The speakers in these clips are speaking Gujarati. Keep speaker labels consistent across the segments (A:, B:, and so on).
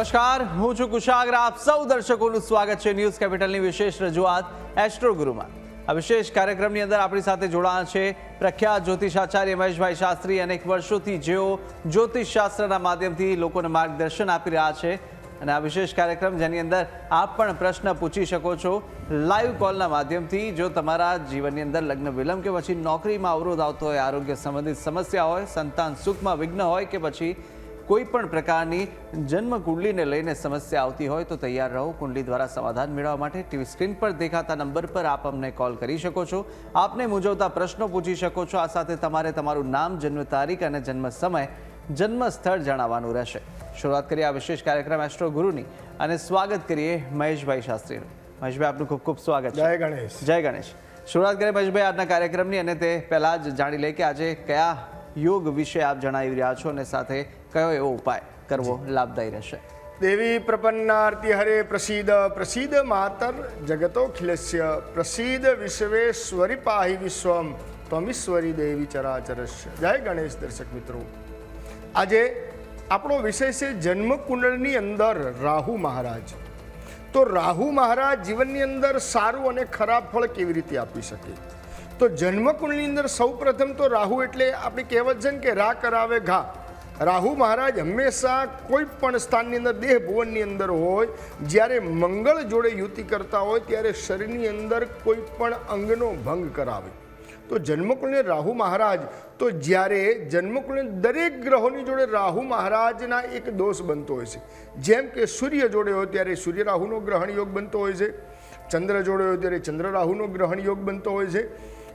A: નમસ્કાર, હું છું કુશાગ્ર. આપ સૌ દર્શકોનું સ્વાગત છે ન્યૂઝ કેપિટલની વિશેષ રજૂઆત એસ્ટ્રો ગુરુમાં. આ વિશેષ કાર્યક્રમની અંદર આપણી સાથે જોડાયા છે પ્રખ્યાત જ્યોતિષાચાર્ય મહેશભાઈ શાસ્ત્રી. અનેક વર્ષોથી જેઓ જ્યોતિષશાસ્ત્રના માધ્યમથી લોકોને માર્ગદર્શન આપી રહ્યા છે. અને આ વિશેષ કાર્યક્રમ જેની અંદર આપ પણ પ્રશ્ન પૂછી શકો છો લાઈવ કોલના માધ્યમથી. જો તમારા જીવનની અંદર લગ્ન વિલંબ કે પછી નોકરીમાં અવરોધ આવતો હોય, આરોગ્ય સંબંધિત સમસ્યા હોય, સંતાન સુખમાં વિઘ્ન હોય કે પછી કોઈ પણ પ્રકારની જન્મ કુંડલીને લઈને સમસ્યા આવતી હોય તો તૈયાર રહો. કુંડલી દ્વારા સમાધાન મેળવવા માટે ટીવી સ્ક્રીન પર દેખાતા નંબર પર આપ અમને કોલ કરી શકો છો. આપને મૂંઝવતા પ્રશ્નો પૂછી શકો છો. આ સાથે તમારે તમારું નામ જન્મ તારીખ અને જન્મ સમય જન્મ સ્થળ જણાવવાનું રહેશે. શરૂઆત કરીએ આ વિશેષ કાર્યક્રમ એસ્ટ્રો ગુરુની અને સ્વાગત કરીએ મહેશભાઈ શાસ્ત્રીનું. મહેશભાઈ આપનું ખૂબ ખૂબ સ્વાગત
B: જય ગણેશ.
A: જય ગણેશ. શરૂઆત કરીએ મહેશભાઈ આજના કાર્યક્રમની અને તે પહેલાં જ જાણી લઈએ કે આજે કયા યોગ વિશે આપ જણાવી રહ્યા છો અને સાથે કયો એવો ઉપાય કરવો લાભદાયી રહેશે?
B: દેવી પ્રપન્નાર્તિ હરે પ્રસિદ્ધ પ્રસિદ્ધ માતર જગતોખિલસ્ય પ્રસિદ્ધ વિશ્વેશ્વરી પાહી વિશ્વમ ત્વમીશ્વરી દેવી ચરાચરસ્ય. જય ગણેશ દર્શક મિત્રો. આજે આપણો વિષય છે જન્મ કુંડળની અંદર રાહુ મહારાજ. તો રાહુ મહારાજ જીવનની અંદર સારું અને ખરાબ ફળ કેવી રીતે આપી શકે? તો જન્મકુંડની અંદર સૌપ્રથમ તો રાહુ એટલે આપણી કહેવત છે ને કે રા કરાવે ઘા. રાહુ મહારાજ હંમેશા કોઈ પણ સ્થાનની અંદર દેહ ભુવનની અંદર હોય, જ્યારે મંગળ જોડે યુતિ કરતા હોય, ત્યારે શરીરની અંદર કોઈ પણ અંગનો ભંગ કરાવે. તો જન્મકુળને રાહુ મહારાજ, તો જ્યારે જન્મકુળને દરેક ગ્રહોની જોડે રાહુ મહારાજના એક દોષ બનતો હોય છે. જેમ કે સૂર્ય જોડે હોય ત્યારે સૂર્ય રાહુનો ગ્રહણ યોગ બનતો હોય છે. ચંદ્ર જોડે હોય ત્યારે ચંદ્ર રાહુનો ગ્રહણ યોગ બનતો હોય છે.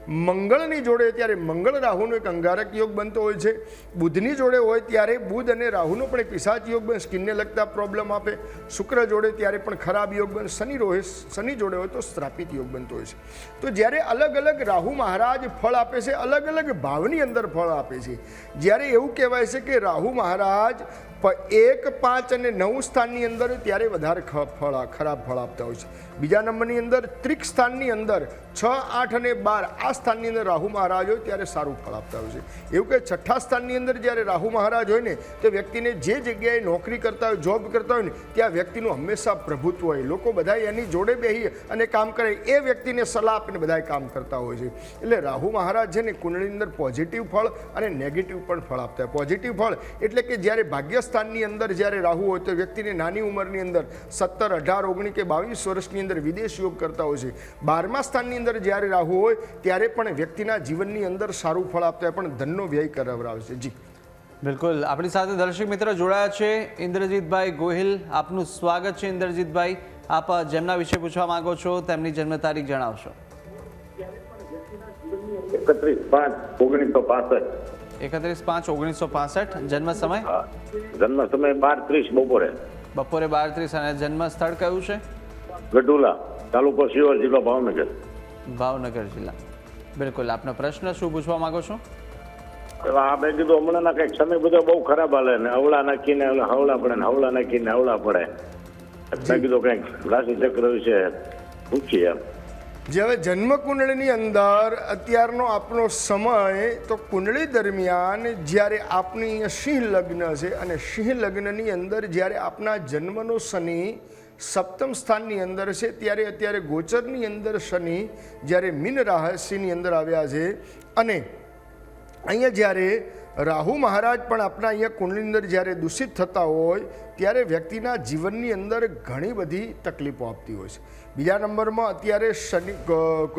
B: મંગળની જોડે ત્યારે મંગળ રાહુનો એક અંગારક યોગ બનતો હોય છે. બુધની જોડે હોય ત્યારે બુધ અને રાહુનો પણ એક પિશાચ યોગ બને, સ્કિનને લગતા પ્રોબ્લેમ આપે. શુક્ર જોડે ત્યારે પણ ખરાબ યોગ બને, શનિ રોહે, શનિ જોડે હોય તો સ્થાપિત યોગ બનતો હોય છે. તો જ્યારે અલગ અલગ રાહુ મહારાજ ફળ આપે છે, અલગ અલગ ભાવની અંદર ફળ આપે છે. જ્યારે એવું કહેવાય છે કે રાહુ મહારાજ પ- એક પાંચ અને નવ સ્થાનની અંદર ત્યારે વધારે ફળ, ખરાબ ફળ આપતા હોય છે. બીજા નંબરની અંદર ત્રિક સ્થાનની અંદર છ, આઠ અને બાર આ સ્થાનની અંદર રાહુ મહારાજ હોય ત્યારે સારું ફળ આપતા હોય છે. એવું કે છઠ્ઠા સ્થાનની અંદર જ્યારે રાહુ મહારાજ હોય ને, તો વ્યક્તિને જે જગ્યાએ નોકરી કરતા હોય જોબ કરતા હોય ને, ત્યાં વ્યક્તિનું હંમેશા પ્રભુત્વ હોય. લોકો બધા એની જોડે બેસી અને કામ કરે, એ વ્યક્તિને સલાહ આપીને બધા કામ કરતા હોય છે. એટલે રાહુ મહારાજ છે ને કુંડળીની અંદર પોઝિટિવ ફળ અને નેગેટિવ પણ ફળ આપતા હોય. પોઝિટિવ ફળ એટલે કે જ્યારે ભાગ્યસ્થાનની અંદર જ્યારે રાહુ હોય તો વ્યક્તિને નાની ઉંમરની અંદર સત્તર અઢાર ઓગણીસ કે બાવીસ વર્ષની અંદર વિદેશ યોગ કરતા હોય છે. બારમા સ્થાનની અંદર જ્યારે રાહુ હોય ત્યારે પણ વ્યક્તિના જીવનની અંદર સારું ફળ આપતા પણ ધનનો વ્યય કરાવડાવે છે. જી.
A: બિલકુલ. આપણી સાથે દર્શક મિત્ર જોડાયા છે. ઇન્દ્રજીતભાઈ ગોહિલ આપનું સ્વાગત છે ઇન્દ્રજીતભાઈ. આપ જેમના વિશે પૂછવા માંગો છો તેમની જન્મ તારીખ જણાવશો.
C: એકત્રીસ પાંચ ઓગણીસો પાસઠ.
A: એકત્રીસ પાંચ ઓગણીસો પાસઠ. જન્મ સમય?
C: જન્મ સમય બાર ત્રીસ બપોરે.
A: બપોરે બાર ત્રીસ અને જન્મ સ્થળ કયું છે?
C: ગઢુલા તાલુકો શિવર જિલ્લો ભાવનગર.
A: ભાવનગર જિલ્લા. બિલકુલ. આપનો પ્રશ્ન શું પૂછવા માંગો છો?
C: આ મેં કીધું હમણાંના કંઈક સમય બધો બહુ ખરાબ હાલે ને હવળા નાખીને હવળા પડે ને હવળા નાખીને હવળા પડે. મેં કીધું કંઈક રાશિ ચક્ર વિશે પૂછીએ એમ.
B: જે હવે જન્મ કુંડળીની અંદર અત્યારનો આપનો સમય, તો કુંડળી દરમિયાન જ્યારે આપની સિંહ લગ્ન છે અને સિંહ લગ્નની અંદર જ્યારે આપના જન્મનો શનિ સપ્તમ સ્થાનની અંદર છે, ત્યારે અત્યારે ગોચરની અંદર શનિ જ્યારે મીન રાહસ્યની અંદર આવ્યા છે. અને અહીંયા જ્યારે રાહુ મહારાજ પણ આપણા અહીંયા કુંડળીની અંદર જ્યારે દૂષિત થતા હોય, ત્યારે વ્યક્તિના જીવનની અંદર ઘણી બધી તકલીફો આપતી હોય છે. બીજા નંબરમાં અત્યારે શનિ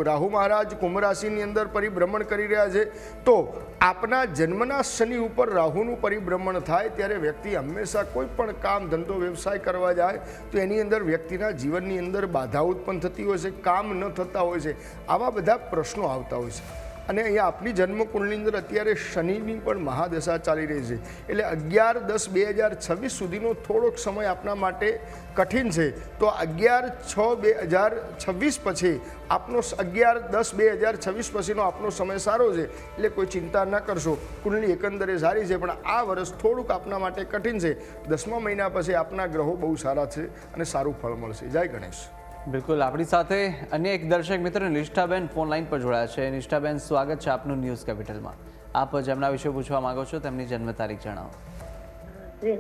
B: રાહુ મહારાજ કુંભ રાશિની અંદર પરિભ્રમણ કરી રહ્યા છે. તો આપના જન્મના શનિ ઉપર રાહુનું પરિભ્રમણ થાય ત્યારે વ્યક્તિ હંમેશા કોઈ પણ કામ, ધંધો, વ્યવસાય કરવા જાય તો એની અંદર વ્યક્તિના જીવનની અંદર બાધા ઉત્પન્ન થતી હોય છે, કામ ન થતા હોય છે. આવા બધા પ્રશ્નો આવતા હોય છે. અને અહીંયા આપણી જન્મકુંડની અંદર અત્યારે શનિની પણ મહાદશા ચાલી રહી છે. એટલે અગિયાર દસ બે હજાર છવ્વીસ સુધીનો થોડોક સમય આપના માટે કઠિન છે. તો અગિયાર છ બે હજાર છવ્વીસ પછી આપનો અગિયાર દસ બે હજાર છવ્વીસ પછીનો આપનો સમય સારો છે. એટલે કોઈ ચિંતા ન કરશો. કુંડલી એકંદરે સારી છે, પણ આ વર્ષ થોડુંક આપના માટે કઠિન છે. દસમા મહિના પછી આપના ગ્રહો બહુ સારા છે અને સારું ફળ મળશે. જય ગણેશ.
A: બિલકુલ. આપણી સાથે અન્ય એક દર્શક મિત્ર નિષ્ઠાબેન ફોન લાઈન પર જોડાયા છે. નિષ્ઠાબેન સ્વાગત છે આપનું ન્યૂઝ કેપિટલમાં. આપ જેમના વિશે પૂછવા માંગો છો તેમની જન્મ તારીખ જણાવો.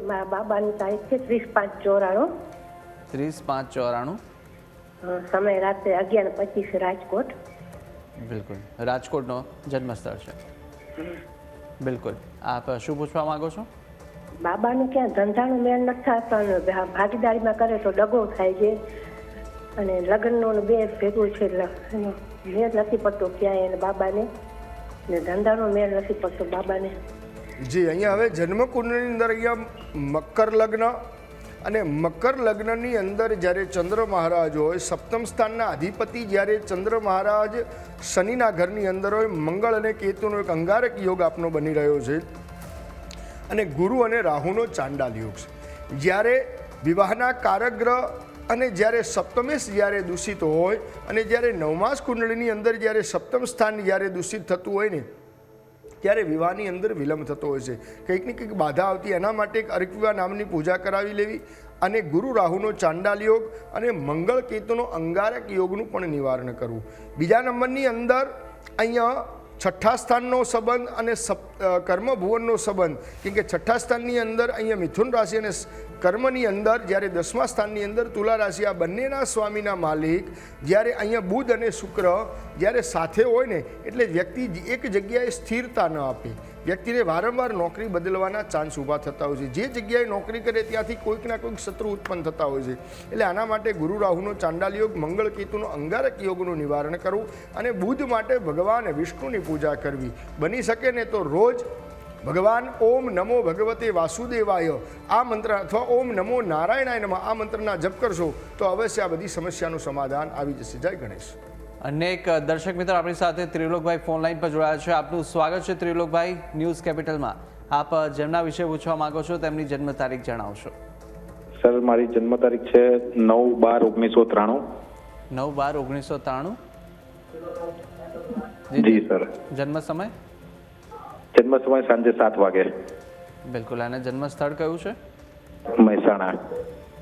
D: મારા બાબાની તારીખ છે ત્રીસ પાંચ ચોરાણું.
A: ત્રીસ પાંચ ચોરાણું.
D: સમય રાત્રે અગિયાર પચીસ રાજકોટ.
A: બિલકુલ. રાજકોટનો જન્મસ્થળ છે. બિલકુલ. આપ શું પૂછવા માંગો છો?
D: બાબાનું ક્યાં ધંધાનો મેળ નથી થતો ભાગીદારીમાં કરે તો ડગો થાય છે. અને લગ્નનો બે ભેગું છે મેળ નથી પડતો ક્યાંય એને બાબાને. ને ધંધાનો મેળ નથી પડતો બાબાને.
B: જી, અહીંયા હવે જન્મકુંડની અંદર અહીંયા મકર લગ્ન અને મકર લગ્નની અંદર જ્યારે ચંદ્ર મહારાજ હોય, સપ્તમ સ્થાનના અધિપતિ જ્યારે ચંદ્ર મહારાજ શનિના ઘરની અંદર હોય, મંગળ અને કેતુનો એક અંગારક યોગ આપનો બની રહ્યો છે. અને ગુરુ અને રાહુનો ચાંડાલ યોગ છે. જ્યારે વિવાહના કારગ્રહ અને જ્યારે સપ્તમેશ જ્યારે દૂષિત હોય અને જ્યારે નવમાસ કુંડળીની અંદર જ્યારે સપ્તમ સ્થાન જ્યારે દૂષિત થતું હોય ને, ત્યારે વિવાહની અંદર વિલંબ થતો હોય છે. કંઈક ને કંઈક બાધા આવતી, એના માટે એક અર્કવિવાહ નામની પૂજા કરાવી લેવી અને ગુરુ રાહુનો ચાંડાલ યોગ અને મંગળ કેતુનો અંગારક યોગનું પણ નિવારણ કરવું. બીજા નંબરની અંદર અહીંયા છઠ્ઠા સ્થાનનો સંબંધ અને સપ કર્મભુવનનો સંબંધ. કેમ કે છઠ્ઠા સ્થાનની અંદર અહીંયા મિથુન રાશિ અને કર્મની અંદર જ્યારે દસમા સ્થાનની અંદર તુલા રાશિ, આ બંનેના સ્વામીના માલિક, જ્યારે અહીંયા બુધ અને શુક્ર જ્યારે સાથે હોય ને, એટલે વ્યક્તિ એક જગ્યાએ સ્થિરતા ન આપે. વ્યક્તિને વારંવાર નોકરી બદલવાના ચાન્સ ઊભા થતા હોય છે. જે જગ્યાએ નોકરી કરે ત્યાંથી કોઈક ના કોઈક શત્રુ ઉત્પન્ન થતા હોય છે. એટલે આના માટે ગુરુ રાહુનો ચાંડાલ યોગ મંગળ કેતુનો અંગારક યોગનું નિવારણ કરવું અને બુધ માટે ભગવાન વિષ્ણુની પૂજા કરવી. બની શકે ને તો રોજ ભગવાન ઓમ નમો ભગવતે વાસુદેવાય આ મંત્ર અથવા ઓમ નમો નારાયણાય નમઃ આ મંત્રના જપ કરશો તો અવશ્ય આ બધી સમસ્યાનું સમાધાન આવી જશે. જય ગણેશ.
A: અન્ય એક દર્શક મિત્ર આપણી સાથે ત્રિલોકભાઈ ફોન લાઈન પર જોડાયા છે. આપનું સ્વાગત છે ત્રિલોકભાઈ ન્યૂઝ કેપિટલમાં. આપ જેમના વિશે પૂછવા માંગો છો તેમની જન્મ તારીખ જણાવશો.
E: સર મારી જન્મ તારીખ છે નવ બાર ઓગણીસો ત્રાણું.
A: નવ બાર ઓગણીસો ત્રાણું?
E: જી સર.
A: જન્મ સમય?
E: જન્મ સમય સાંજે સાત વાગે.
A: બિલકુલ. અને જન્મ સ્થળ કયું છે?
E: મહેસાણા.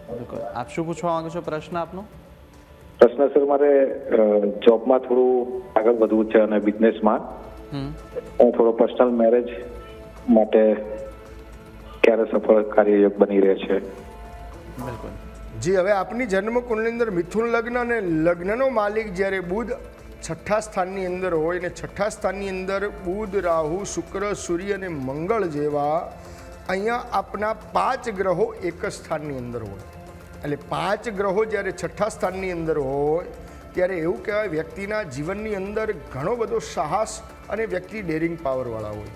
A: બિલકુલ. આપ શું પૂછવા માંગો છો પ્રશ્ન આપનો?
E: પ્રશ્ન સર મારે જોબમાં થોડું આગળ વધવું છે અને બિઝનેસમાં.
A: હમ.
E: હું થોડો પર્સનલ મેરેજ માટે ક્યારે સફળ કાર્યયોગ બની રહે છે.
A: બિલકુલ.
B: જી હવે આપની જન્મ કુંડની અંદર મિથુન લગ્ન અને લગ્નનો માલિક જ્યારે બુધ છઠ્ઠા સ્થાનની અંદર હોય ને છઠ્ઠા સ્થાનની અંદર બુધ રાહુ શુક્ર સૂર્ય અને મંગળ જેવા અહીંયા આપના પાંચ ગ્રહો એક જ સ્થાનની અંદર હોય. એટલે પાંચ ગ્રહો જ્યારે છઠ્ઠા સ્થાનની અંદર હોય, ત્યારે એવું કહેવાય વ્યક્તિના જીવનની અંદર ઘણો બધો સાહસ અને વ્યક્તિ ડેરિંગ પાવરવાળા હોય.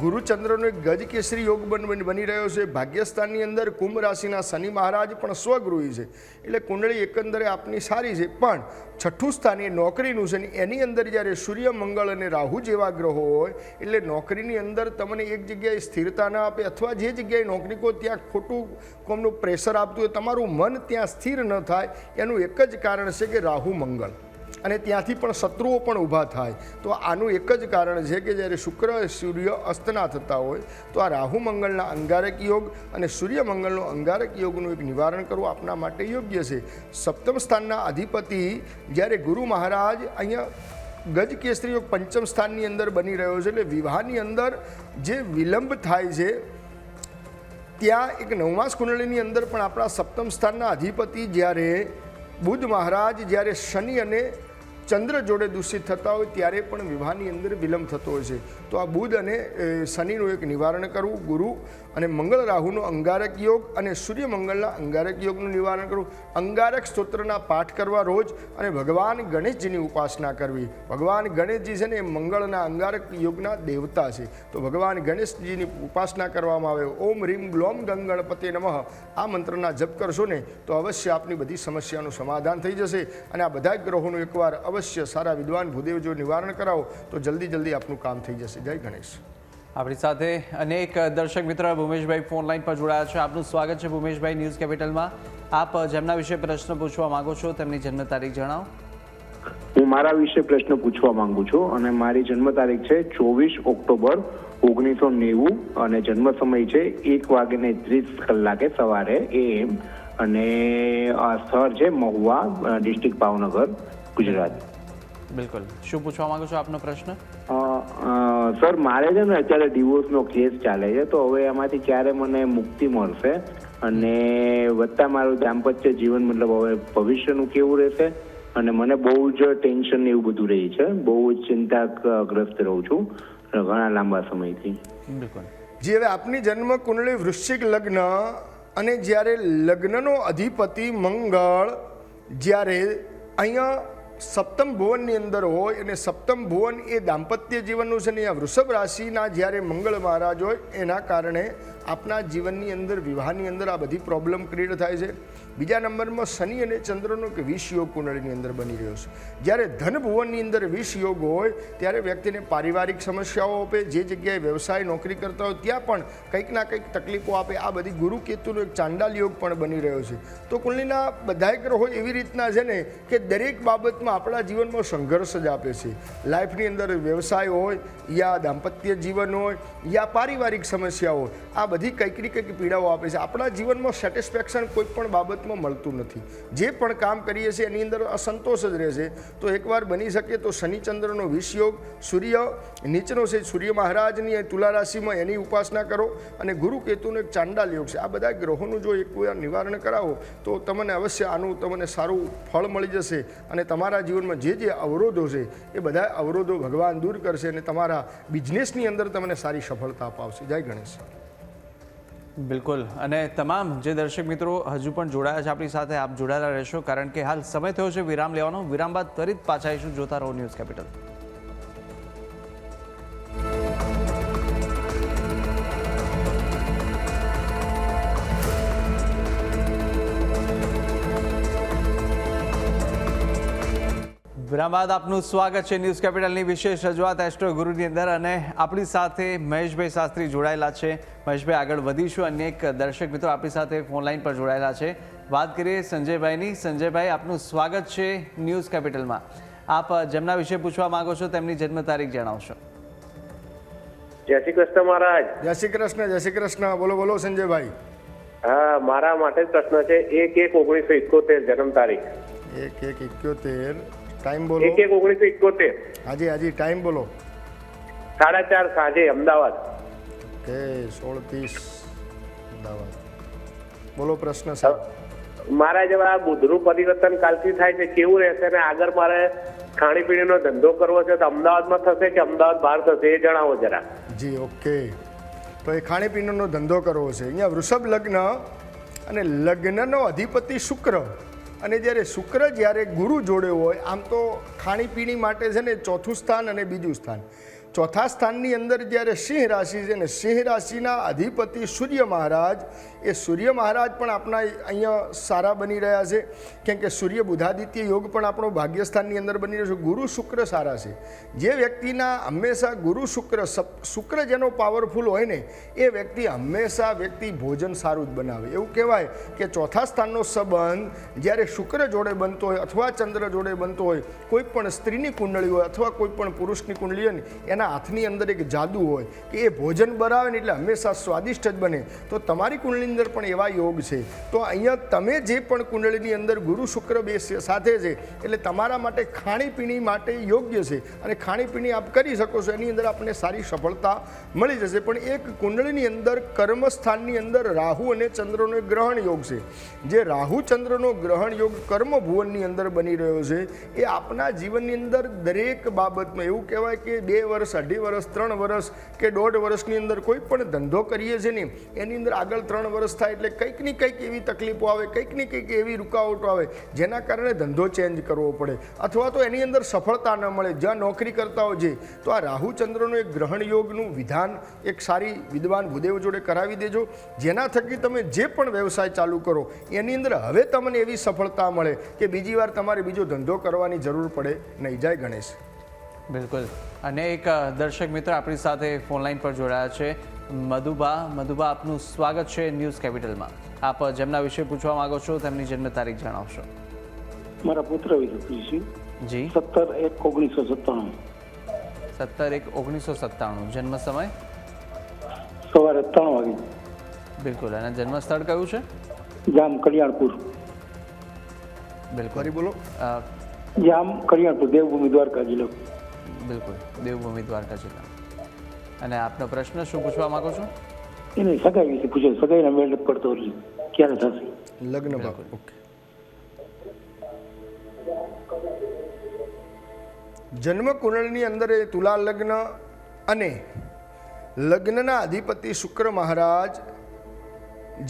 B: ગુરુચંદ્રનો એક ગજ કેસરી યોગ બન- બની રહ્યો છે. ભાગ્યસ્થાનની અંદર કુંભ રાશિના શનિ મહારાજ પણ સ્વગૃહી છે. એટલે કુંડળી એકંદરે આપની સારી છે. પણ છઠ્ઠું સ્થાન એ નોકરીનું છે ને એની અંદર જ્યારે સૂર્ય, મંગળ અને રાહુ જેવા ગ્રહો હોય, એટલે નોકરીની અંદર તમને એક જગ્યાએ સ્થિરતા ન આપે અથવા જે જગ્યાએ નોકરી કો ત્યાં ખોટું કોમનું પ્રેશર આપતું હોય, તમારું મન ત્યાં સ્થિર ન થાય. એનું એક જ કારણ છે કે રાહુ, મંગળ. અને ત્યાંથી પણ શત્રુઓ પણ ઊભા થાય. તો આનું એક જ કારણ છે કે જ્યારે શુક્ર સૂર્ય અસ્તના થતા હોય, તો આ રાહુ મંગળના અંગારક યોગ અને સૂર્ય મંગળનો અંગારક યોગનું એક નિવારણ કરવું આપના માટે યોગ્ય છે. સપ્તમ સ્થાનના અધિપતિ જ્યારે ગુરુ મહારાજ અહીંયા ગજ કેસરી યોગ પંચમ સ્થાનની અંદર બની રહ્યો છે એટલે વિવાહની અંદર જે વિલંબ થાય છે, ત્યાં એક નવમાસ કુંડળીની અંદર પણ આપણા સપ્તમ સ્થાનના અધિપતિ જ્યારે બુધ મહારાજ જ્યારે શનિ અને ચંદ્ર જોડે દૂષિત થતા હોય ત્યારે પણ વિવાહની અંદર વિલંબ થતો હોય છે. તો આ બુધ અને શનિનું એક નિવારણ કરવું, ગુરુ અને મંગળ રાહુનો અંગારક યોગ અને સૂર્ય મંગળના અંગારક યોગનું નિવારણ કરવું. અંગારક સ્તોત્રના પાઠ કરવા રોજ અને ભગવાન ગણેશજીની ઉપાસના કરવી. ભગવાન ગણેશજી છે ને એ મંગળના અંગારક યોગના દેવતા છે. તો ભગવાન ગણેશજીની ઉપાસના કરવામાં આવે. ઓમ રીમ ગ્લોમ ગંગણપતિ નમઃ. આ મંત્રના જપ કરશો ને તો અવશ્ય આપની બધી સમસ્યાનું સમાધાન થઈ જશે. અને આ બધા ગ્રહોનું એકવાર અવશ્ય સારા વિદ્વાન ભૂદેવ જો નિવારણ કરાવો. તો જલ્દી જલ્દી આપનું કામ થઈ જશે. જય ગણેશ.
A: આપણી સાથે અનેક દર્શક મિત્ર ભૂમેશભાઈ ફોન લાઈન પર જોડાયા છે. આપનું સ્વાગત છે ભૂમેશભાઈ ન્યૂઝ કેપિટલમાં. આપ જેમના વિશે પ્રશ્ન પૂછવા માંગો છો, તેમની જન્મ તારીખ જણાવો.
E: હું મારા વિશે પ્રશ્ન પૂછવા માંગુ છું અને મારી જન્મ તારીખ છે ચોવીસ ઓક્ટોબર ઓગણીસો નેવું અને જન્મ સમય છે એક વાગીને ત્રીસ કલાકે સવારે એમ અને સ્થળ છે મહુવા ડિસ્ટ્રિક્ટ ભાવનગર, ગુજરાત.
A: બિલકુલ. શું પૂછવા માંગો છો આપનો પ્રશ્ન?
E: સર મારે છે ને અત્યારે ડિવોર્સનો કેસ ચાલે છે તો હવે એમાંથી ક્યારે મને મુક્તિ મળશે? અને વત્તા મારું દાંપત્ય જીવન મતલબ હવે ભવિષ્યનું કેવું રહેશે? અને મને બહુ જ ટેન્શન એવું બધું રહે છે બહુ જ ચિંતાગ્રસ્ત રહું છું ઘણા લાંબા સમયથી.
A: બિલકુલ.
B: જે હવે આપની જન્મ કુંડળી વૃશ્ચિક લગ્ન અને જ્યારે લગ્નનો અધિપતિ મંગળ જ્યારે અહીંયા સપ્તમ ભુવનની અંદર હોય અને સપ્તમ ભુવન એ દાંપત્ય જીવનનું છે ને અહીંયા વૃષભ રાશિના જ્યારે મંગળ મહારાજ હોય, એના કારણે આપના જીવનની અંદર, વિવાહની અંદર આ બધી પ્રોબ્લેમ ક્રિએટ થાય છે. બીજા નંબરમાં શનિ અને ચંદ્રનો કે વિષ યોગ કુંડળીની અંદર બની રહ્યો છે. જ્યારે ધન ભુવનની અંદર વિષ યોગ હોય, ત્યારે વ્યક્તિને પારિવારિક સમસ્યાઓ આપે, જે જગ્યાએ વ્યવસાય, નોકરી કરતા હોય, ત્યાં પણ કંઈક ના કંઈક તકલીફો આપે. આ બધી ગુરુ કેતુનો એક ચાંડાલ યોગ પણ બની રહ્યો છે. તો કુંડલીના બધાય ગ્રહો એવી રીતના છે ને કે દરેક બાબતમાં આપણા જીવનમાં સંઘર્ષ જ આપે છે. લાઈફની અંદર વ્યવસાય હોય, યા દાંપત્ય જીવન હોય, યા પારિવારિક સમસ્યા હોય, આ બધી કંઈક ને કંઈક પીડાઓ આપે છે. આપણા જીવનમાં સેટિસ્ફેક્શન કોઈ પણ બાબતમાં મળતું નથી. જે પણ કામ કરીએ છીએ, એની અંદર અસંતોષ જ રહેશે તો એકવાર બની શકે તો શનિચંદ્રનો વિષયોગ, સૂર્ય, નીચનો છે સૂર્ય મહારાજની તુલા રાશિમાં એની ઉપાસના કરો અને ગુરુ કેતુનો એક ચાંડાલ યોગ છે આ બધા ગ્રહોનું જો એકવાર નિવારણ કરાવો, તો તમને અવશ્ય આનું તમને સારું ફળ મળી જશે અને તમારા જીવનમાં જે જે અવરોધો છે, એ બધા અવરોધો ભગવાન દૂર કરશે અને તમારા બિઝનેસની અંદર તમને સારી સફળતા અપાવશે. જય ગણેશ.
A: બિલકુલ. અને તમામ જે દર્શક મિત્રો, હજુ પણ જોડાયા છે આપણી સાથે, આપ જોડાયેલા રહેશો. કારણ કે હાલ સમય થયો છે વિરામ લેવાનો. વિરામ બાદ ત્વરિત પાછા આવીશું જોતા રહો ન્યૂઝ કેપિટલ. વિરામ બાદ આપનું સ્વાગત છે ન્યૂઝ કેપિટલની વિશેષ રજૂઆત એસ્ટ્રો ગુરુની અંદર અને આપણી સાથે મહેશભાઈ શાસ્ત્રી જોડાયેલા છે. મહેશભાઈ આગળ વધીશું. અનેક દર્શક મિત્રો આપણી સાથે ફોન લાઈન પર જોડાયેલા છે. વાત કરીએ સંજયભાઈની. સંજયભાઈ આપનું સ્વાગત છે ન્યૂઝ કેપિટલમાં. આપ જેમના વિશે પૂછવા માંગો છો તેમની જન્મ તારીખ જણાવશો.
F: જય શ્રી કૃષ્ણ મહારાજ.
B: જય શ્રી કૃષ્ણ જય શ્રી કૃષ્ણ. બોલો બોલો સંજયભાઈ.
F: હા મારા માટે જ પ્રશ્ન છે. એક એક ઓગણીસો ઇકોતેર જન્મ તારીખ.
B: એક એક ઇક્યોતેર ટાઈમ બોલો.
F: એક એક ઓગણીસો ઇકોતેર
B: હાજી હાજી ટાઈમ બોલો.
F: સાડા ચાર સાંજે અમદાવાદ.
B: કે સોળ ત્રીસ અમદાવાદ. બોલો પ્રશ્ન સાહેબ
F: મારા જેવા બુધનું પરિવર્તન કાલથી થાય છે કેવું રહેશે ને આગળ મારે ખાણીપીણીનો ધંધો કરવો છે તો અમદાવાદમાં થશે કે અમદાવાદ બહાર થશે એ જણાવો જરા.
B: જી ઓકે. તો એ ખાણીપીણીનો ધંધો કરવો છે. અહીંયા વૃષભ લગ્ન અને લગ્નનો અધિપતિ શુક્ર. અને જ્યારે શુક્ર જ્યારે ગુરુ જોડે હોય, આમ તો ખાણીપીણી માટે છે ને ચોથું સ્થાન અને બીજું સ્થાન. ચોથા સ્થાનની અંદર જ્યારે સિંહ રાશિ છે ને સિંહ રાશિના અધિપતિ સૂર્ય મહારાજ, એ સૂર્ય મહારાજ પણ આપણા અહીંયા સારા બની રહ્યા છે. કેમ કે સૂર્ય બુધાદિત્ય યોગ પણ આપણો ભાગ્યસ્થાનની અંદર બની રહ્યો છે. ગુરુ શુક્ર સારા છે. જે વ્યક્તિના હંમેશા ગુરુ શુક્ર શુક્ર જેનો પાવરફુલ હોય ને, એ વ્યક્તિ હંમેશા વ્યક્તિ ભોજન સારું જ બનાવે. એવું કહેવાય કે ચોથા સ્થાનનો સંબંધ જ્યારે શુક્ર જોડે બનતો હોય અથવા ચંદ્ર જોડે બનતો હોય, કોઈ પણ સ્ત્રીની કુંડળી હોય અથવા કોઈ પણ પુરુષની કુંડળી હોય ને એના હાથની અંદર એક જાદુ હોય કે એ ભોજન બનાવે ને એટલે હંમેશા સ્વાદિષ્ટ જ બને. તો તમારી કુંડળીની અંદર પણ એવા યોગ છે. તો અહીંયા તમે જે પણ કુંડળીની અંદર ગુરુ શુક્ર બે સાથે છે, એટલે તમારા માટે ખાણીપીણી માટે યોગ્ય છે. અને ખાણીપીણી આપ કરી શકો છો, એની અંદર આપણને સારી સફળતા મળી જશે. પણ એક કુંડળીની અંદર કર્મસ્થાનની અંદર રાહુ અને ચંદ્રનો ગ્રહણ યોગ છે. જે રાહુ ચંદ્રનો ગ્રહણ યોગ કર્મ ભુવનની અંદર બની રહ્યો છે. એ આપના જીવનની અંદર દરેક બાબતમાં એવું કહેવાય કે બે વર્ષ અઢી વર્ષ ત્રણ વર્ષ કે દોઢ વર્ષની અંદર કોઈ પણ ધંધો કરીએ છીએ ને એની અંદર આગળ ત્રણ વર્ષ થાય એટલે કંઈક ને કંઈક એવી તકલીફો આવે, કંઈક ને કંઈક એવી રૂકાવટો આવે, જેના કારણે ધંધો ચેન્જ કરવો પડે. અથવા તો એની અંદર સફળતા ન મળે. જ્યાં નોકરી કરતા હોય તો આ રાહુ ચંદ્રનું એક ગ્રહણ યોગનું વિધાન એક સારી વિદ્વાન ભૂદેવ જોડે કરાવી દેજો. જેના થકી તમે જે પણ વ્યવસાય ચાલુ કરો, એની અંદર હવે તમને એવી સફળતા મળે કે બીજી વાર તમારે બીજો ધંધો કરવાની જરૂર પડે નહીં. જાય ગણેશ.
A: બિલકુલ. અને એક દર્શક મિત્ર આપણી સાથે ફોન લાઈન પર જોડાયા છે. મધુબા મધુબા આપનું સ્વાગત છે ન્યૂઝ કેપિટલમાં. આપ જેમના વિશે પૂછવા માંગો છો તેમની જન્મ તારીખ જણાવશો.
G: મારા પુત્ર વિશે
A: જી.
G: સત્તર એક ઓગણીસો સત્તાણું.
A: સત્તર એક ઓગણીસો સત્તાણું. જન્મ સમય?
G: સવારે ત્રણ વાગે.
A: બિલકુલ. અને જન્મ સ્થળ કયું છે?
G: જામ કલ્યાણપુર.
A: બિલકુલ.
B: બોલો.
G: જામ કલ્યાણપુર દેવભૂમિ દ્વારકા જિલ્લો.
A: બિલકુલ દેવભૂમિ દ્વારકા જિલ્લા. અને આપનો પ્રશ્ન શું પૂછવા માંગો છો?
G: એને સગાઈ વિશે પૂછ્યું સગાઈના મેળ પડતો ક્યારે થશે?
B: લગ્ન ભાવ ઓકે. જન્મ કુંડળની અંદર એ તુલા લગ્ન અને લગ્નના અધિપતિ શુક્ર મહારાજ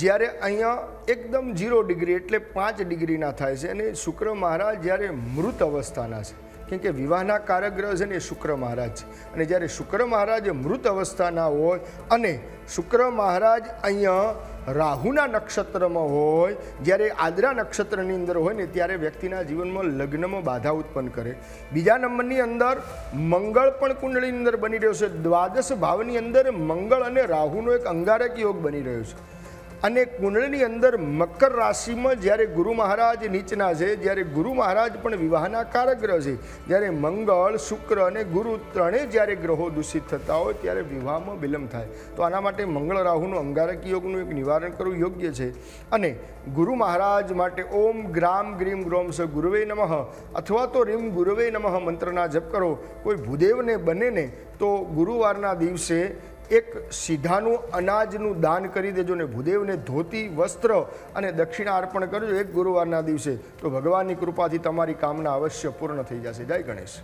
B: જ્યારે અહીંયા એકદમ ઝીરો ડિગ્રી એટલે પાંચ ડિગ્રીના થાય છે અને શુક્ર મહારાજ જ્યારે મૃત અવસ્થાના છે. કેમ કે વિવાહના કારગ્રહ છે ને એ શુક્ર મહારાજ છે. અને જ્યારે શુક્ર મહારાજ મૃત અવસ્થાના હોય અને શુક્ર મહારાજ અહીંયા રાહુના નક્ષત્રમાં હોય, જ્યારે આદ્રા નક્ષત્રની અંદર હોય ને ત્યારે વ્યક્તિના જીવનમાં લગ્નમાં બાધા ઉત્પન્ન કરે. બીજા નંબરની અંદર મંગળ પણ કુંડળીની અંદર બની રહ્યો છે. દ્વાદશ ભાવની અંદર મંગળ અને રાહુનો એક અંગારક યોગ બની રહ્યો છે. અને કુંડળીની અંદર મકર રાશિમાં જ્યારે ગુરુ મહારાજ નીચના છે, જ્યારે ગુરુ મહારાજ પણ વિવાહના કારગ્રહ છે જ્યારે મંગળ, શુક્ર અને ગુરુ ત્રણેય જ્યારે ગ્રહો દૂષિત થતા હોય ત્યારે વિવાહમાં વિલંબ થાય. તો આના માટે મંગળ રાહુનું અંગારક યોગનું એક નિવારણ કરવું યોગ્ય છે. અને ગુરુ મહારાજ માટે ઓમ ગ્રામ ગ્રીમ ગ્રોમ સ ગુરુવે નમઃ અથવા તો રીમ ગુરુવે નમઃ મંત્રના જપ કરો. કોઈ ભૂદેવને બને ને તો ગુરુવારના દિવસે એક સીધાનું અનાજનું દાન કરી દેજો ને ભૂદેવને ધોતી વસ્ત્ર અને દક્ષિણા અર્પણ કરજો એક ગુરુવારના દિવસે. તો ભગવાનની કૃપાથી તમારી કામના અવશ્ય પૂર્ણ થઈ જશે. જય ગણેશ.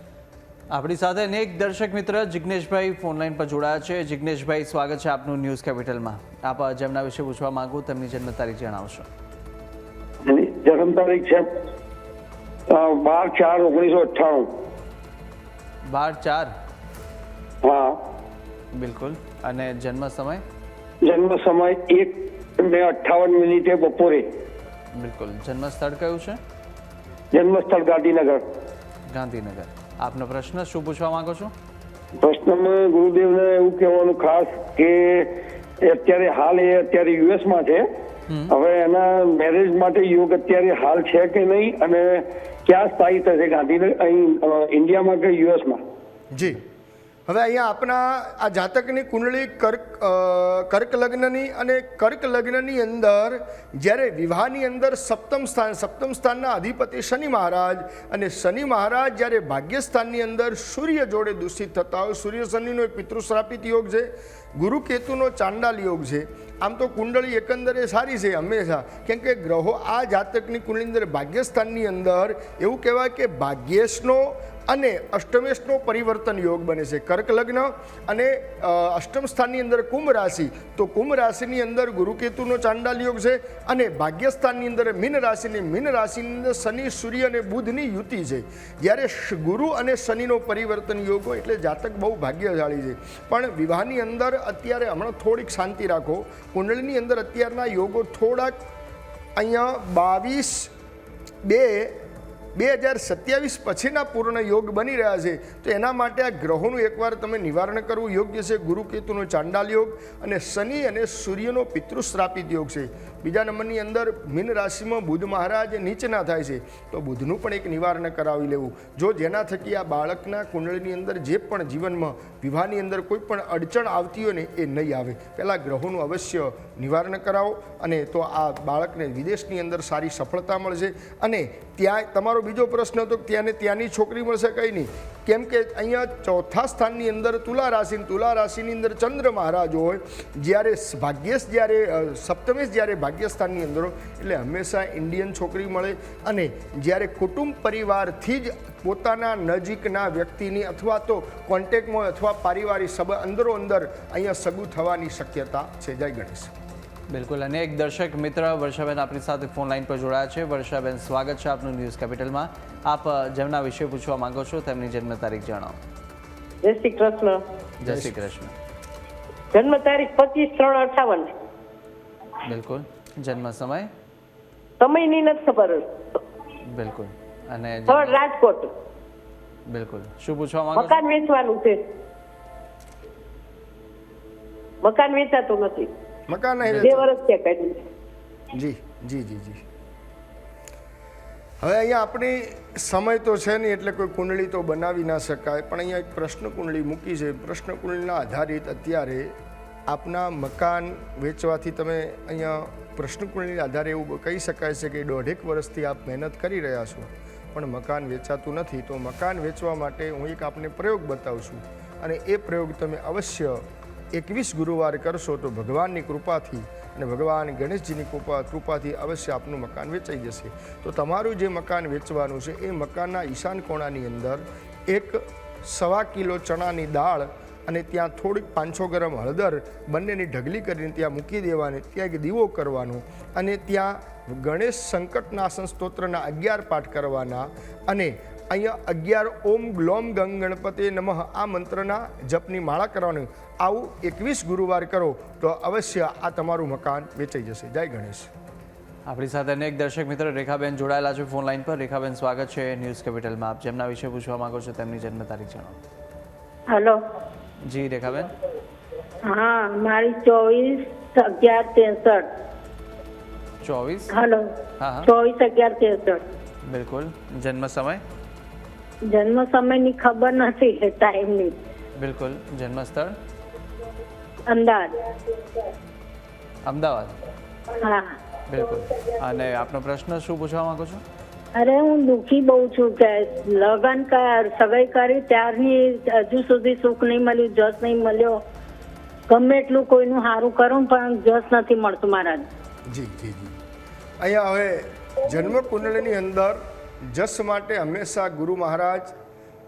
A: આપણી સાથે અનેક દર્શક મિત્ર જિજ્ઞેશભાઈ ફોન લાઈન પર જોડાયા છે. જિજ્ઞેશભાઈ સ્વાગત છે આપનું ન્યૂઝ કેપિટલમાં. આપ જેમના વિશે પૂછવા માંગુ તેમની જન્મ તારીખ જણાવશો.
G: જન્મ તારીખ છે બાર ચાર ઓગણીસો અઠ્ઠાણું.
A: બાર ચાર?
G: હા.
A: બિલકુલ. અને જન્મ સમય?
G: જન્મ સમય એક મે અઠ્ઠાવન મિનિટે બપોરે.
A: બિલકુલ. જન્મ સ્થળ કયું છે?
G: જન્મ સ્થળ ગાંધીનગર.
A: ગાંધીનગર. આપનો પ્રશ્ન શું પૂછવા માંગો છો?
G: પ્રશ્નમાં ગુરુદેવને એવું કહેવાનું ખાસ કે અત્યારે હાલ એ અત્યારે યુએસમાં છે. હવે એના મેરેજ માટે યોગ અત્યારે હાલ છે કે નહીં અને ક્યાં સ્થાયી થશે ગાંધીનગર અહીં ઇન્ડિયામાં કે યુએસમાં?
B: જી. હવે અહીંયા આપણા આ જાતકની કુંડળી કર્ક કર્ક લગ્નની અને કર્ક લગ્નની અંદર જ્યારે વિવાહની અંદર સપ્તમ સ્થાન, સપ્તમ સ્થાનના અધિપતિ શનિ મહારાજ અને શનિ મહારાજ જ્યારે ભાગ્યસ્થાનની અંદર સૂર્ય જોડે દૂષિત થતા હોય, સૂર્ય શનિનો એક પિતૃશ્રાપિત યોગ છે, ગુરુ કેતુનો ચાંડાલ યોગ છે, આમ તો કુંડળી એકંદરે સારી છે હંમેશા. કેમ કે ગ્રહો આ જાતકની કુંડળી અંદર ભાગ્યસ્થાનની અંદર એવું કહેવાય કે ભાગ્યેશનો અને અષ્ટમેશનો પરિવર્તન યોગ બને છે. કર્ક લગ્ન અને અષ્ટમ સ્થાનની અંદર કુંભ રાશિ. તો કુંભ રાશિની અંદર ગુરુકેતુનો ચાંડાલ યોગ છે અને ભાગ્યસ્થાનની અંદર મીન રાશિની મીન રાશિની અંદર શનિ, સૂર્ય અને બુધની યુતિ છે. જ્યારે ગુરુ અને શનિનો પરિવર્તન યોગ હોય એટલે જાતક બહુ ભાગ્યશાળી છે. પણ વિવાહની અંદર અત્યારે હમણાં થોડીક શાંતિ રાખો. કુંડળીની અંદર અત્યારના યોગો થોડાક અહીંયા બાવીસ બે બે હજાર સત્યાવીસ પછીના પૂર્ણ યોગ બની રહ્યા છે. તો એના માટે આ ગ્રહોનું એકવાર તમે નિવારણ કરવું યોગ્ય છે. ગુરુ કેતુનો ચાંડાલ યોગ અને શનિ અને સૂર્યનો પિતૃશ્રાપિત યોગ છે. બીજા નંબરની અંદર મીન રાશિમાં બુધ મહારાજ નીચના થાય છે. તો બુધનું પણ એક નિવારણ કરાવી લેવું. જો જેના થકી આ બાળકના કુંડળીની અંદર જે પણ જીવનમાં વિવાહની અંદર કોઈ પણ અડચણ આવતી હોય ને એ નહીં આવે. પહેલાં ગ્રહોનું અવશ્ય નિવારણ કરાવો અને તો આ બાળકને વિદેશની અંદર સારી સફળતા મળશે અને ત્યાં તમારો બીજો પ્રશ્ન હતો કે ત્યાંને ત્યાંની છોકરી મળશે કંઈ નહીં? કેમ કે અહીંયા ચોથા સ્થાનની અંદર તુલા રાશિ તુલા રાશિની અંદર ચંદ્ર મહારાજ હોય, જ્યારે ભાગ્યેશ જ્યારે સપ્તમેશ જ્યારે ભાગ્યસ્થાનની અંદર એટલે હંમેશા ઇન્ડિયન છોકરી મળે અને જ્યારે કુટુંબ પરિવારથી જ પોતાના નજીકના વ્યક્તિની અથવા તો કોન્ટેક્ટમાં અથવા પારિવારિક સંબંધ અંદરો અંદર અહીંયા સગું થવાની શક્યતા છે. જય ગણેશ.
A: બિલકુલ. અને એક દર્શક મિત્ર વર્ષાબેન આપણી સાથે ફોન લાઈન પર જોડાયા છે. વર્ષાબેન સ્વાગત છે આપનું ન્યૂઝ કેપિટલમાં. આપ જેમના વિશે પૂછવા માંગો છો તેમની જન્મ તારીખ જણાવો.
H: જય શ્રી કૃષ્ણ.
A: જય શ્રી કૃષ્ણ.
H: જન્મ તારીખ પચીસ ત્રણ અઠાવન.
A: બિલકુલ. જન્મ સમય?
H: સમયની નથી ખબર.
A: બિલકુલ. અને
H: સ્થળ રાજકોટ.
A: બિલકુલ. શું પૂછવા માંગો
H: મકાન વેચવાનું છે. મકાન વેચાતું નથી.
B: મકાન નહીં
H: બે વર્ષ છે કાઢ્યું
B: જી જી જી જી. હવે અહીંયા આપણી સમય તો છે નહીં એટલે કોઈ કુંડળી તો બનાવી ના શકાય પણ અહીંયા એક પ્રશ્ન કુંડળી મૂકી છે. પ્રશ્ન કુંડળીના આધારિત અત્યારે આપના મકાન વેચવાથી તમે અહીંયા પ્રશ્ન કુંડળીના આધારે એવું કહી શકાય છે કે દોઢેક વર્ષથી આપ મહેનત કરી રહ્યા છો પણ મકાન વેચાતું નથી. તો મકાન વેચવા માટે હું એક આપને પ્રયોગ બતાવું છું. અને એ પ્રયોગ તમે અવશ્ય એકવીસ ગુરુવાર કરશો તો ભગવાનની કૃપાથી અને ભગવાન ગણેશજીની કૃપા, કૃપાથી અવશ્ય આપનું મકાન વેચાઈ જશે. તો તમારું જે મકાન વેચવાનું છે, એ મકાનના ઈશાન કોણાની અંદર એક સવા કિલો ચણાની દાળ અને ત્યાં થોડીક પાંચસો ગ્રામ હળદર બંનેની ઢગલી કરીને ત્યાં મૂકી દેવાની, ત્યાં એક દીવો કરવાનો અને ત્યાં ગણેશ સંકટનાશન સ્તોત્રના અગિયાર પાઠ કરવાના અને અહીંયા અગિયાર ઓમ ગ્લોમ ગંગ ગણપતિ નમઃ. આ મંત્રના જપની માળા કરવાની. આવું એકવીસ ગુરુવાર કરો તો અવશ્ય આ તમારું મકાન વેચાઈ જશે. જય ગણેશ.
A: આપણી સાથે અનેક દર્શક મિત્ર રેખાબેન જોડાયેલા છે ફોન લાઈન પર. રેખાબેન સ્વાગત છે ન્યૂઝ કેપિટલમાં. આપ જેમના વિશે પૂછવા માંગો છો તેમની જન્મ તારીખ જણાવો.
D: હેલો.
A: જી રેખાબેન.
D: હા મારી ચોવીસ અગિયાર ત્રેસઠ.
A: ચોવીસ?
D: હેલો. ચોવીસ અગિયાર ત્રેસઠ.
A: બિલકુલ. જન્મ સમય?
D: જન્મ સમયની ખબર નથી ટાઈમની.
A: બિલકુલ. જન્મ સ્થળ
D: અમદાવાદ.
A: અમદાવાદ?
D: હા.
A: બિલકુલ. અને આપનો પ્રશ્ન શું પૂછવા માંગો છો?
D: અરે હું દુઃખી બહુ છું કે લગન કર સગાઈ કરી ત્યારની હજુ સુધી સુખ નહીં મળ્યું જસ નહીં મળ્યો. ગમે એટલું કોઈનું સારું કરું પણ જસ નથી મળતું મારા
B: જી જી જી. અહીંયા હવે જન્મ કુંડળીની અંદર જસ માટે હંમેશા ગુરુ મહારાજ,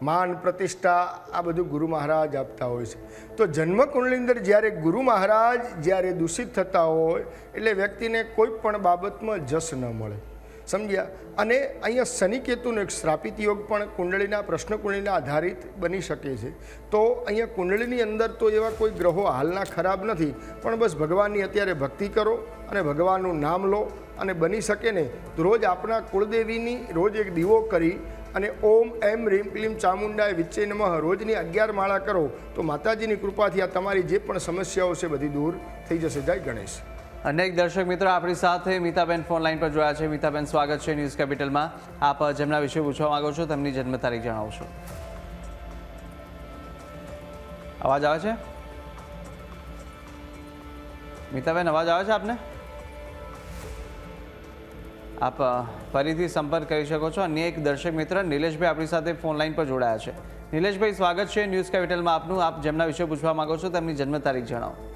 B: માન પ્રતિષ્ઠા, આ બધું ગુરુ મહારાજ આપતા હોય છે. તો જન્મ કુંડળીની અંદર જ્યારે ગુરુ મહારાજ જ્યારે દૂષિત થતા હોય, એટલે વ્યક્તિને કોઈ પણ બાબતમાં જસ ન મળે. સમજ્યા? અને અહીંયા શનિ કેતુનો એક શ્રાપિત યોગ પણ કુંડળીના પ્રશ્ન કુંડળીના આધારિત બની શકે છે. તો અહીંયા કુંડળીની અંદર તો એવા કોઈ ગ્રહો હાલના ખરાબ નથી, પણ બસ ભગવાનની અત્યારે ભક્તિ કરો અને ભગવાનનું નામ લો અને બની શકે ને? રોજ આપણા કુળદેવીની રોજ એક દીવો કરી અને ઓમ, એમ, રીમ, ક્લીમ ચામુંડાએ વિચ્ચે નમઃ રોજની અગિયાર માળા કરો, તો માતાજીની કૃપાથી આ તમારી જે પણ સમસ્યાઓ છે બધી દૂર થઈ જશે. જય ગણેશ.
A: અનેક દર્શક મિત્રો આપણી સાથે મિતાબેન ફોન લાઈન પર જોયા છે. મિતાબેન, સ્વાગત છે ન્યૂઝ કેપિટલમાં. આપ જેમના વિશે પૂછવા માંગો છો, તેમની જન્મ તારીખ જણાવશો. અવાજ આવે છે? મિતાબેન, અવાજ આવે છે આપને? આપ ફરીથી સંપર્ક કરી શકો છો. અન્ય એક દર્શક મિત્ર નિલેશભાઈ આપણી સાથે ફોન લાઈન પર જોડાયા છે. નિલેશભાઈ, સ્વાગત છે ન્યૂઝ કેપિટલમાં આપનું. આપ જેમના વિશે પૂછવા માંગો છો, તેમની જન્મ તારીખ જણાવો.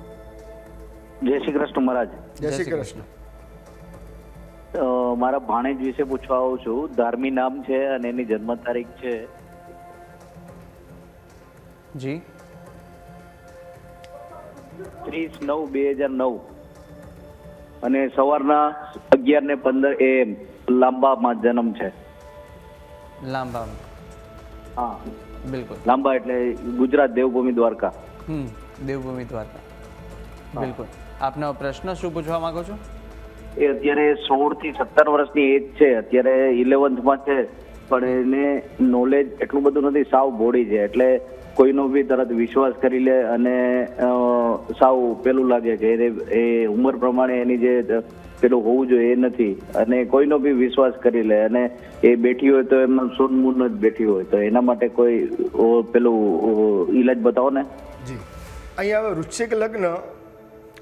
I: જય શ્રી કૃષ્ણ મહારાજ.
B: જય શ્રી કૃષ્ણ.
I: મારા ભાણેજ વિશે પૂછવા આવું છું. ધાર્મી નામ છે અને એની જન્મ તારીખ છે.
A: જી.
I: ત્રીસ નવ બે હજાર નવ. અને સવારના અગિયાર ને પંદર એમ લાંબામાં જન્મ છે.
A: લાંબા
I: હા.
A: બિલકુલ.
I: લાંબા એટલે ગુજરાત દેવભૂમિ દ્વારકા.
A: હમ દેવભૂમિ દ્વારકા. બિલકુલ. આપનો પ્રશ્ન શું પૂછવા માંગો છો?
I: એ અત્યારે સોળથી સત્તર વર્ષની એજ છે. અત્યારે ઇલેવન્થમાં છે. પણ એને નોલેજ એટલું બધું નથી. સાવ બોડી છે. એટલે કોઈનો બી તરત વિશ્વાસ કરી લે અને સાવ પેલું લાગે કે એ ઉંમર પ્રમાણે એની જે પેલું હોવું જોઈએ એ નથી. અને કોઈનો બી વિશ્વાસ કરી લે. અને એ બેઠી હોય તો એમાં સૂનમૂન જ બેઠી હોય. તો એના માટે કોઈ ઓ, પેલું ઈલાજ બતાવો ને.
B: જી. અહીંયા હવે વૃશ્ચિક લગ્ન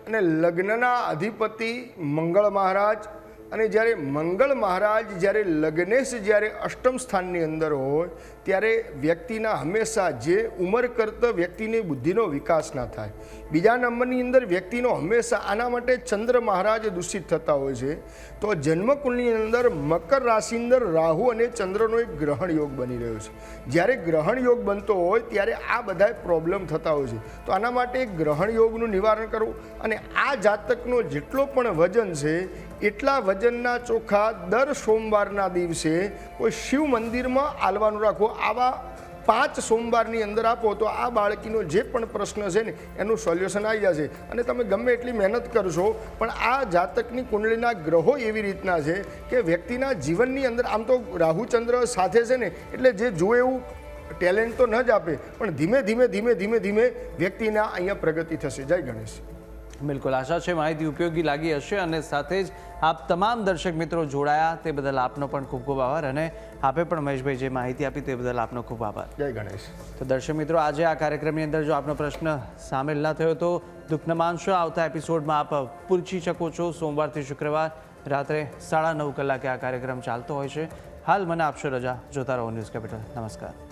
B: અને લગ્નના અધિપતિ મંગળ મહારાજ અને જ્યારે મંગળ મહારાજ જ્યારે લગ્નેશ જ્યારે અષ્ટમ સ્થાનની અંદર હોય, ત્યારે વ્યક્તિના હંમેશા જે ઉંમર કરતાં વ્યક્તિની બુદ્ધિનો વિકાસ ના થાય. બીજા નંબરની અંદર વ્યક્તિનો હંમેશા આના માટે ચંદ્ર મહારાજ દૂષિત થતા હોય છે. તો જન્મકુંડની અંદર મકર રાશિની અંદર રાહુ અને ચંદ્રનો એક ગ્રહણ યોગ બની રહ્યો છે. જ્યારે ગ્રહણ યોગ બનતો હોય, ત્યારે આ બધા પ્રોબ્લેમ થતા હોય છે. તો આના માટે ગ્રહણ યોગનું નિવારણ કરવું અને આ જાતકનો જેટલો પણ વજન છે એટલા વજનના ચોખા દર સોમવારના દિવસે કોઈ શિવ મંદિરમાં આલવાનું રાખો. આવા પાંચ સોમવારની અંદર આપો તો આ બાળકીનો જે પણ પ્રશ્ન છે ને, એનું સોલ્યુશન આવી જશે. અને તમે ગમે એટલી મહેનત કરશો, પણ આ જાતકની કુંડળીના ગ્રહો એવી રીતના છે કે વ્યક્તિના જીવનની અંદર આમ તો રાહુચંદ્ર સાથે છે ને, એટલે જે જુએ એવું ટેલેન્ટ તો ન જ આપે, પણ ધીમે ધીમે ધીમે ધીમે ધીમે વ્યક્તિના અહીંયા પ્રગતિ થશે. જય ગણેશ.
A: બિલકુલ. આશા છે માહિતી ઉપયોગી લાગી હશે અને સાથે જ આપ તમામ દર્શક મિત્રો જોડાયા તે બદલ આપનો પણ ખૂબ ખૂબ આભાર અને આપે પણ મહેશભાઈ જે માહિતી આપી તે બદલ આપનો ખૂબ આભાર.
B: જય ગણેશ.
A: તો દર્શક મિત્રો આજે આ કાર્યક્રમની અંદર જો આપનો પ્રશ્ન સામેલ ના થયો તો દુઃખ ન માનશો આવતા એપિસોડમાં આપ પૂછી શકો છો. સોમવારથી શુક્રવાર રાત્રે સાડા નવ કલાકે આ કાર્યક્રમ ચાલતો હોય છે. હાલ મને આપશો રજા. જોતા રહો ન્યૂઝ કેપિટલ. નમસ્કાર.